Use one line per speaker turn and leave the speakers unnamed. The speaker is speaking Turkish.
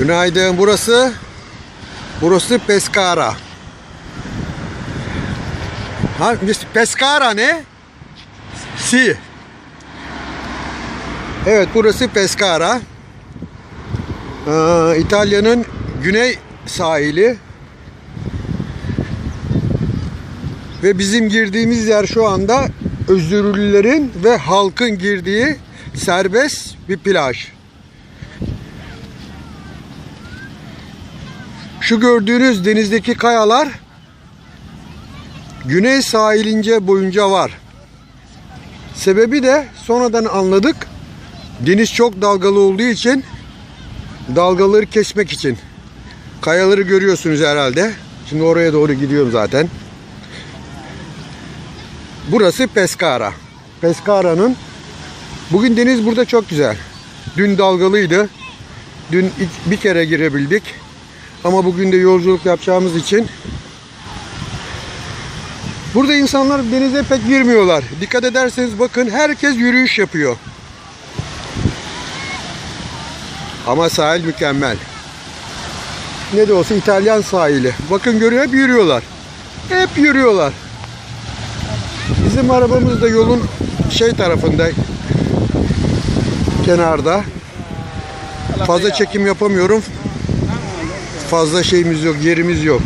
Günaydın. Burası burası Pescara. Ha, Pescara ne? Si. Evet, burası Pescara. Ee, İtalya'nın güney sahili. Ve bizim girdiğimiz yer şu anda özürlülerin ve halkın girdiği serbest bir plaj. Şu gördüğünüz denizdeki kayalar güney sahilince boyunca var. Sebebi de sonradan anladık. Deniz çok dalgalı olduğu için dalgaları kesmek için. Kayaları görüyorsunuz herhalde. Şimdi oraya doğru gidiyorum zaten. Burası Pescara. Pescara'nın bugün deniz burada çok güzel. Dün dalgalıydı. Dün bir kere girebildik. Ama bugün de yolculuk yapacağımız için burada insanlar denize pek girmiyorlar. Dikkat ederseniz bakın herkes yürüyüş yapıyor. Ama sahil mükemmel. Ne de olsa İtalyan sahili. Bakın görüyor hep yürüyorlar. Hep yürüyorlar. Bizim arabamız da yolun şey tarafında kenarda. Fazla çekim yapamıyorum. Fazla şeyimiz yok, yerimiz yok.